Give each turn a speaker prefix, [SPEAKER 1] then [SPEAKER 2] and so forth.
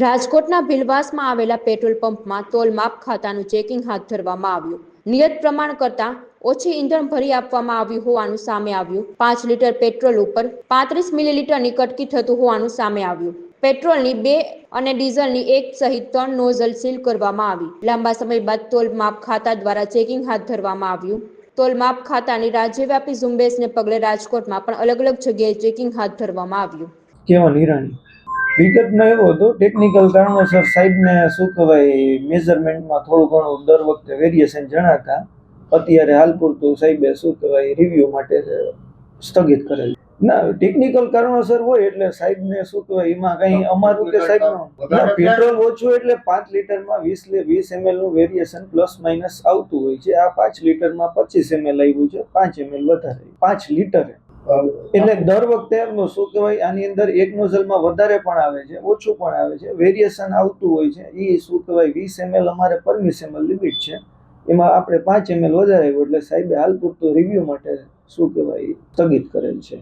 [SPEAKER 1] રાજકોટના ભીલવાસમાં આવેલા પેટ્રોલ પંપમાં તોલ માપ ખાતાનું ચેકિંગ હાથ ધરવામાં આવ્યું. નિયત પ્રમાણ કરતાં ઓછી ઈંધણ ભરી આપવામાં આવ્યું હોવાનું સામે આવ્યું. પાંચ લીટર પેટ્રોલ ઉપર પાંત્રીસ મિલીલીટરની કટકી થતું હોવાનું સામે આવ્યું. પેટ્રોલની બે અને ડીઝલની એક સહિત ત્રણ નોઝલ સીલ કરવામાં આવી. લાંબા સમય બાદ તોલ માપ ખાતા દ્વારા ચેકિંગ હાથ ધરવામાં આવ્યું. તોલ માપ ખાતાની રાજ્યવ્યાપી ઝુંબેશને પગલે રાજકોટમાં પણ અલગ અલગ જગ્યાએ ચેકિંગ હાથ ધરવામાં આવ્યું.
[SPEAKER 2] કેવા નિરાણી વિગતમાં એવો હતો ટેકનિકલ કારણોસર સાહેબને શું કહેવાય મેઝરમેન્ટમાં થોડું ઘણું દર વખતે વેરિએશન જણાતા અત્યારે હાલ પૂરતું સાહેબે શું કહેવાય રિવ્યૂ માટે સ્થગિત કરેલ. ના ટેકનિકલ કારણોસર હોય એટલે સાહેબને શું કહેવાય એમાં કંઈ અમારું કે સાહેબનું? પેટ્રોલ ઓછું એટલે પાંચ લીટરમાં વીસ વીસ એમએલનું વેરિએશન પ્લસ માઇનસ આવતું હોય છે. આ પાંચ લીટરમાં પચીસ એમએલ આવ્યું છે પાંચ એમએલ વધારે. પાંચ લીટરે. એટલે દર વખતે એમનું શું કહેવાય, આની અંદર એક નોઝલમાં વધારે પણ આવે છે, ઓછું પણ આવે છે. વેરિએશન આવતું હોય છે એ શું કહેવાય, વીસ એમએલ અમારે પરમિશેબલ લિમિટ છે. એમાં આપણે પાંચ એમએલ વધારે એટલે સાહેબે હાલ પૂરતું રિવ્યૂ માટે શું કહેવાય, સ્થગિત કરેલ છે.